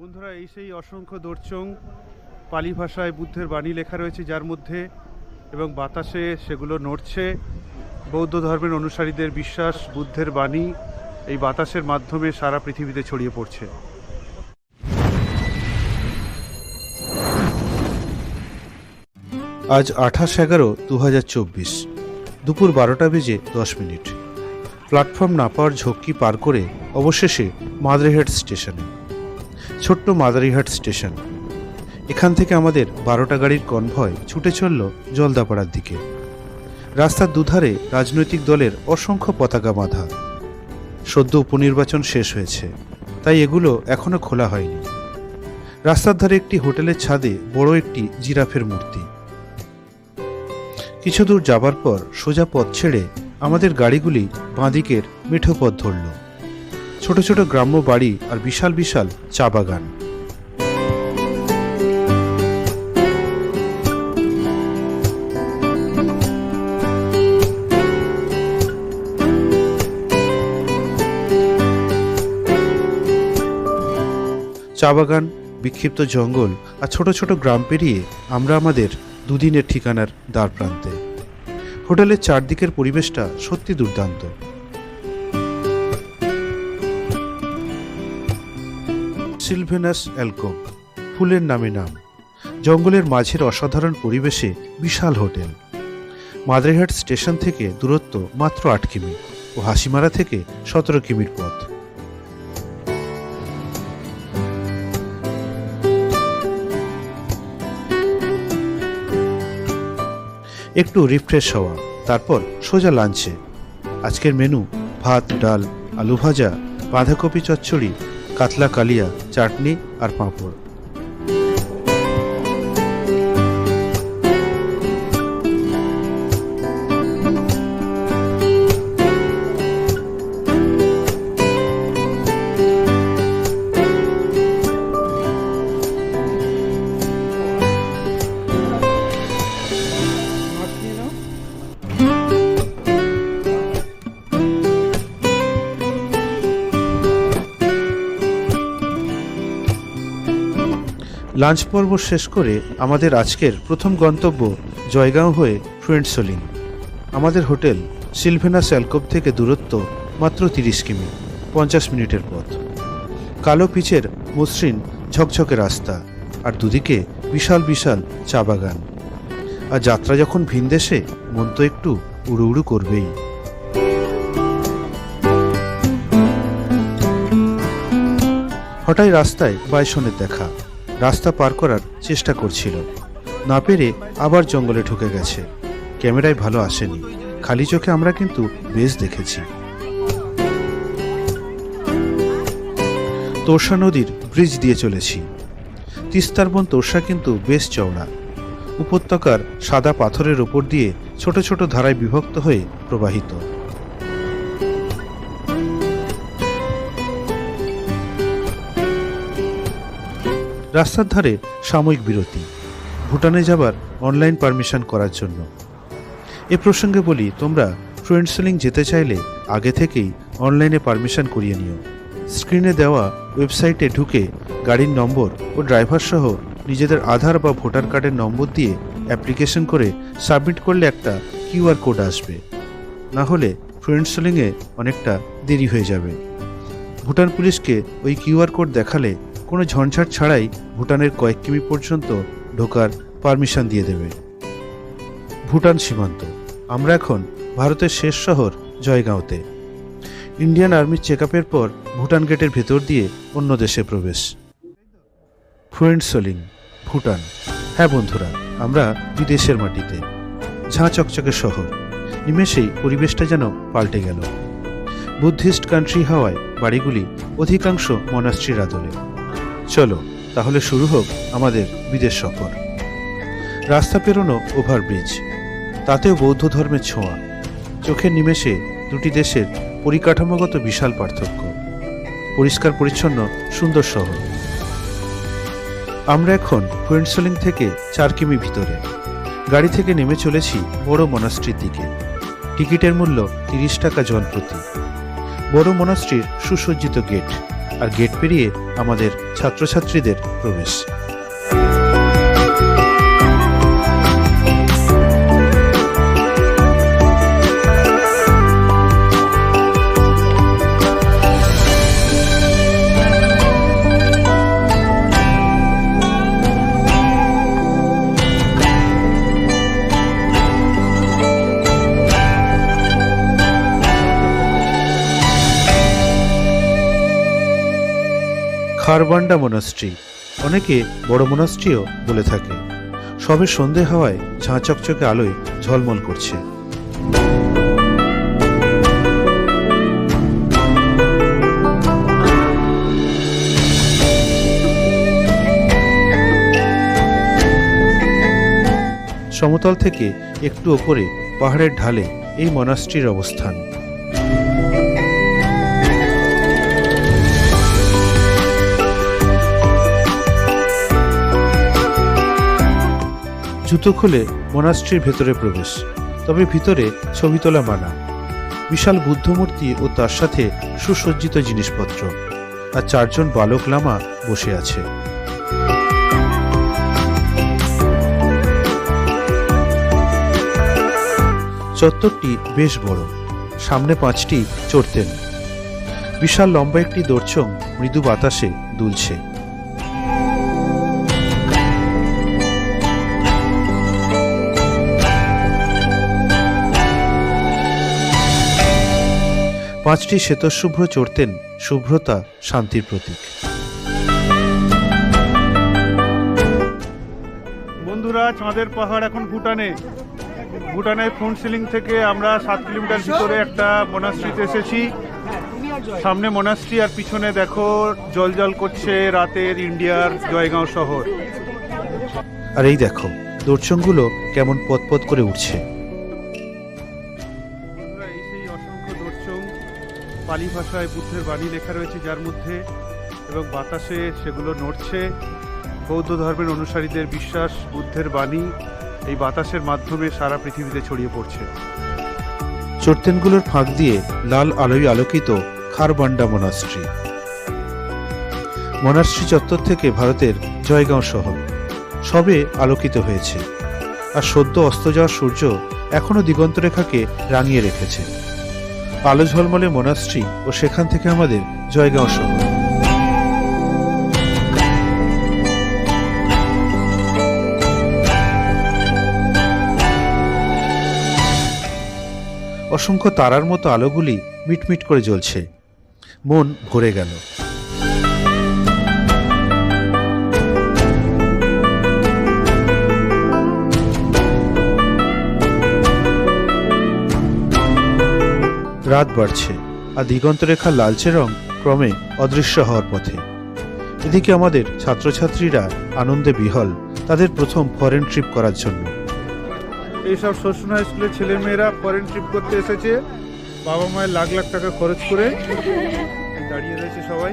বন্ধুরা, এই সেই অসংখ্য দর্চং পালি ভাষায় বুদ্ধের বাণী লেখা রয়েছে যার মধ্যে, এবং বাতাসে সেগুলো নড়ছে। বৌদ্ধ ধর্মের অনুসারীদের বিশ্বাস, বুদ্ধের বাণী এই বাতাসের মাধ্যমে সারা পৃথিবীতে ছড়িয়ে পড়ছে। আজ আঠাশ এগারো দু দুপুর বারোটা বেজে দশ মিনিট। প্ল্যাটফর্ম না পাওয়ার ঝক্কি পার করে অবশেষে মাদারিহাট স্টেশনে। ছোট্ট মাদারিহাট স্টেশন। এখান থেকে আমাদের বারোটা গাড়ির কনভয় ছুটে চলল জলদাপাড়ার দিকে। রাস্তার দুধারে রাজনৈতিক দলের অসংখ্য পতাকা বাঁধা। সদ্য উপনির্বাচন শেষ হয়েছে, তাই এগুলো এখনও খোলা হয়নি। রাস্তার ধারে একটি হোটেলের ছাদে বড় একটি জিরাফের মূর্তি। কিছু দূর যাবার পর সোজা পথ ছেড়ে আমাদের গাড়িগুলি বাঁদিকের মিঠো পথ ধরল। ছোট ছোট গ্রাম্য বাড়ি আর বিশাল বিশাল চা বাগান। চা বাগান, বিক্ষিপ্ত জঙ্গল আর ছোট ছোট গ্রাম পেরিয়ে আমরা আমাদের দুদিনের ঠিকানার দ্বার প্রান্তে। হোটেলের চারদিকের পরিবেশটা সত্যি দুর্দান্ত। সিলভেনাস অ্যালকোভ ফুলের নামে নাম। জঙ্গলের মাঝের অসাধারণ পরিবেশে বিশাল হোটেল। মাদারিহাট স্টেশন থেকে দূরত্ব মাত্র আট কিমি ও হাসিমারা থেকে সতেরো কিমির পথ। একটু রিফ্রেশ হওয়া, তারপর সোজা লাঞ্চে আজকের মেনু ভাত, ডাল, আলু ভাজা, বাঁধাকপি চচ্চড়ি কাতলা কালিয়া চাটনি আর পাঁপড়। লাঞ্চ পর্ব শেষ করে আমাদের আজকের প্রথম গন্তব্য জয়গাঁও হয়ে ফ্রুয়েন্টসোলিং আমাদের হোটেল সিলভেনা স্যালকোপ থেকে দূরত্ব মাত্র তিরিশ কিমি, পঞ্চাশ মিনিটের পথ। কালো পিচের মসৃণ ঝকঝকে রাস্তা আর দুদিকে বিশাল বিশাল চা বাগান। আর যাত্রা যখন ভিনদেশে মন তো একটু উড়ু উড়ু করবেই। হঠাৎ রাস্তায় বাইসনের দেখা। রাস্তা পার করার চেষ্টা করছিল। না পেরে আবার জঙ্গলে ঢুকে গেছে। ক্যামেরায় ভালো আসেনি। খালি চোখে আমরা কিন্তু বেশ দেখেছি। তোরসা নদীর ব্রিজ দিয়ে চলেছি। তিস্তার বন তোরসা কিন্তু বেশ চওড়া। উপত্যকার সাদা পাথরের ওপর দিয়ে ছোট ছোট ধারায় বিভক্ত হয়ে প্রবাহিত। রাস্তার ধারে সাময়িক বিরতি। ভুটানে যাবার অনলাইন পারমিশন করার জন্য। এ প্রসঙ্গে বলি, তোমরা ফ্লুয়েন্টসেলিং যেতে চাইলে আগে থেকেই অনলাইনে পারমিশন করিয়ে নিও। স্ক্রিনে দেওয়া ওয়েবসাইটে ঢুকে গাড়ির নম্বর ও ড্রাইভার সহ নিজেদের আধার বা ভোটার কার্ডের নম্বর দিয়ে অ্যাপ্লিকেশন করে সাবমিট করলে একটা কিউআর কোড আসবে। না হলে ফ্লুয়েন্টসেলিংয়ে অনেকটা দেরি হয়ে যাবে। ভুটান পুলিশকে ওই কিউআর কোড দেখালে কোনো ঝঞ্ঝাট ছাড়াই ভুটানের কয়েক কিমি পর্যন্ত ঢোকার পারমিশন দিয়ে দেবে। ভুটান সীমান্ত। আমরা এখন ভারতের শেষ শহর জয়গাঁওতে। ইন্ডিয়ান আর্মির চেক পর ভুটান গেটের ভেতর দিয়ে অন্য দেশে প্রবেশ। ফ্লুয়েন্ট সোলিং, ভুটান। হ্যাঁ বন্ধুরা, আমরা বিদেশের মাটিতে। ঝাঁ চকচকে শহর। নিমেষেই পরিবেশটা যেন পাল্টে গেল। বুদ্ধিস্ট কান্ট্রি হওয়ায় বাড়িগুলি অধিকাংশ মনাস্ট্রির আদলে। চলো, তাহলে শুরু হোক আমাদের বিদেশ সফর। রাস্তা পেরোনো ওভারব্রিজ তাতেও বৌদ্ধ ধর্মের ছোঁয়া। চোখের নিমেষে দুটি দেশের পরিকাঠামোগত বিশাল পার্থক্য। পরিষ্কার পরিচ্ছন্ন, সুন্দর শহর। আমরা এখন ফুয়েন্টসোলিং থেকে চার কিমি ভিতরে। গাড়ি থেকে নেমে চলেছি বড় মনাস্ট্রির দিকে। টিকিটের মূল্য তিরিশ টাকা জন প্রতি বড় মনাস্ট্রির সুসজ্জিত গেট। আর গেট পেরিয়ে আমাদের ছাত্রছাত্রীদের প্রবেশ। খারবান্ডা মোনাস্ট্রি অনেকে বড় মোনাস্ট্রিও বলে থাকে। সবে সন্ধে হওয়ায় ঝাঁ চকচকে আলোয় ঝলমল করছে। সমতল থেকে একটু ওপরে পাহাড়ের ঢালে এই মনাস্ট্রির অবস্থান। জুতো খুলে মনাস্ট্রির ভেতরে প্রবেশ, তবে ভিতরে ছবি তোলা মানা। বিশাল বুদ্ধমূর্তি ও তার সাথে সুসজ্জিত জিনিসপত্র, আর চারজন বালক লামা বসে আছে। চত্বরটি বেশ বড়, সামনে পাঁচটি চড়তেন। বিশাল লম্বা একটি দর্চং মৃদু বাতাসে দুলছে। পাঁচটি শ্বেতশুভ্র চড়তেন শুভ্রতা শান্তির প্রতীক। বন্ধুরা চাঁদের পাহাড় এখন ভুটানে। ভুটানের ফ্রন্ট সিলিং থেকে আমরা সাত কিলোমিটার ভিতরে একটা মনাস্ট্রিতে এসেছি। সামনে মনাস্ট্রি আর পিছনে দেখো জল জল করছে রাতের ইন্ডিয়ার জয়গাঁও শহর। আর এই দেখো দর্শনগুলো কেমন পতপত করে উঠছে। পালি ভাষায় বুদ্ধের বাণী লেখা রয়েছে যার মধ্যে, এবং বাতাসে সেগুলো নড়ছে। বৌদ্ধ ধর্মের অনুসারীদের বিশ্বাস, বুদ্ধের বাণী এই বাতাসের মাধ্যমে সারা পৃথিবীতে ছড়িয়ে পড়ছে। চড়তেনগুলোর ফাঁক দিয়ে লাল আলোয় আলোকিত খারবান্ডা মোনাস্ট্রি। মোনাস্ট্রি চত্বর থেকে ভারতের জয়গাঁও শহর। সবে আলোকিত হয়েছে। আর সদ্য অস্ত যাওয়া সূর্য এখনও দিগন্তরেখাকে রাঙিয়ে রেখেছে। আলো ঝলমলে মোনাস্ট্রি ও সেখান থেকে আমাদের জয়গাঁও শহর। অসংখ্য তারার মতো আলোগুলি মিটমিট করে জ্বলছে। মন ভরে গেল। রাত বাড়ছে আর দিগন্তরেখা লালচে রং ক্রমে অদৃশ্য হওয়ার পথে। এদিকে আমাদের ছাত্রছাত্রীরা আনন্দে বিহল তাদের প্রথম ফরেন ট্রিপ করার জন্য। এইসব শোষণা স্কুলের ছেলেমেয়েরা ফরেন ট্রিপ করতে এসেছে। বাবা মায়ের লাখ লাখ টাকা খরচ করে দাঁড়িয়ে রয়েছে সবাই।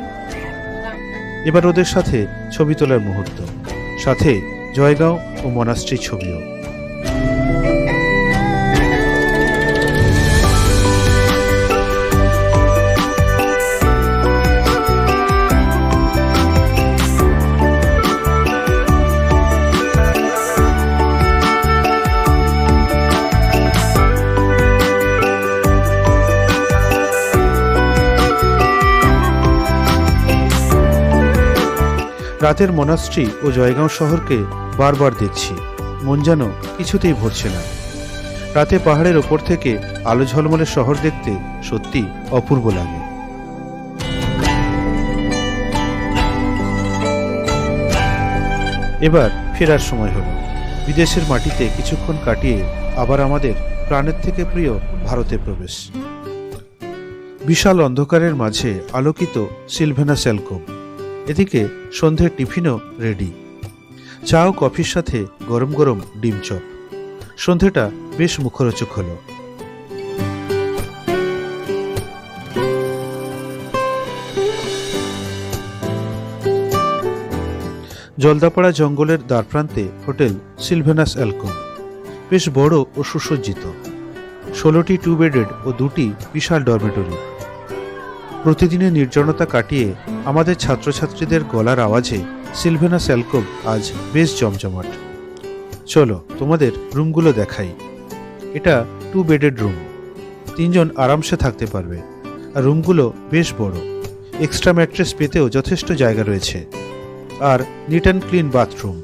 এবার ওদের সাথে ছবি তোলার মুহূর্ত সাথে জয়গাঁও ও মনাস্ট্রি ছবিও। রাতের মনাস্ট্রি ও জয়গাঁও শহরকে বারবার দেখছি। মন যেন কিছুতেই ভরছে না। রাতে পাহাড়ের ওপর থেকে আলো ঝলমলে শহর দেখতে সত্যি অপূর্ব লাগে। এবার ফেরার সময় হলো। বিদেশের মাটিতে কিছুক্ষণ কাটিয়ে আবার আমাদের প্রাণের থেকে প্রিয় ভারতে প্রবেশ। বিশাল অন্ধকারের মাঝে আলোকিত সিলভেনা স্যালকোম এদিকে সন্ধ্যের টিফিনও রেডি চা ও কফির সাথে গরম গরম ডিম চপ। সন্ধেটা বেশ মুখরোচক হলো। জলদাপাড়া জঙ্গলের দ্বারপ্রান্তে হোটেল সিলভেনাস অ্যালকম। বেশ বড় ও সুসজ্জিত। ষোলোটি টু বেডেড ও দুটি বিশাল ডরমেটরি প্রতিদিনের নির্জনতা কাটিয়ে আমাদের ছাত্রছাত্রীদের গলার আওয়াজে সিলভেনা স্যালকোভ আজ বেশ জমজমাট। চলো, তোমাদের রুমগুলো দেখাই। এটা টু বেডেড রুম তিনজন আরামসে থাকতে পারবে। আর রুমগুলো বেশ বড়। এক্সট্রা ম্যাট্রেস পেতেও যথেষ্ট জায়গা রয়েছে। আর নিট অ্যান্ড ক্লিন বাথরুম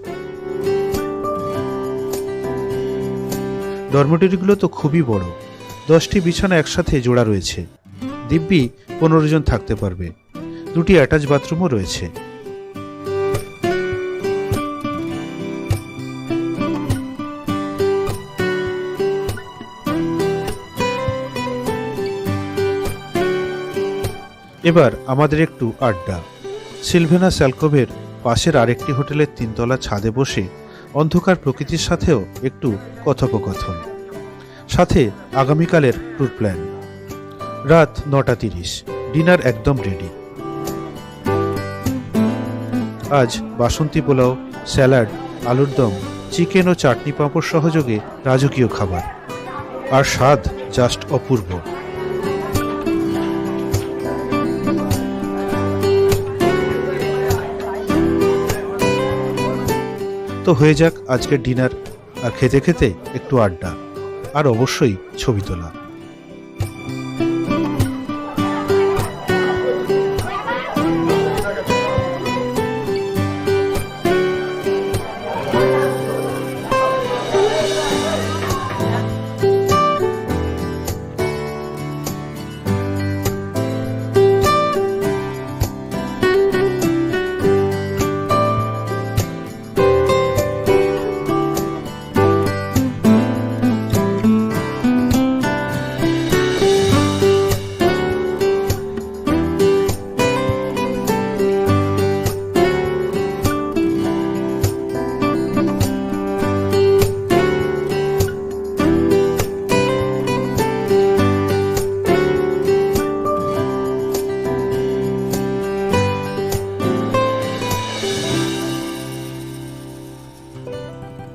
ডরমেটরিগুলো তো খুবই বড়। দশটি বিছানা একসাথে জোড়া রয়েছে। দিব্যি পনেরো জন থাকতে পারবে। দুটি অ্যাটাচ বাথরুমও রয়েছে। এবার আমাদের একটু আড্ডা। সিলভেনা স্যালকোভের পাশের আরেকটি হোটেলের তিনতলা ছাদে বসে অন্ধকার প্রকৃতির সাথেও একটু কথোপকথন। সাথে আগামীকালের ট্যুর প্ল্যান। রাত নটা তিরিশ। ডিনার একদম রেডি আজ বাসন্তী পোলাও, স্যালাড, আলুর দম, চিকেন ও চাটনি পাঁপড় সহযোগে রাজকীয় খাবার। আর স্বাদ জাস্ট অপূর্ব। তো হয়ে যাক আজকের ডিনার। আর খেতে খেতে একটু আড্ডা। আর অবশ্যই ছবি তোলা।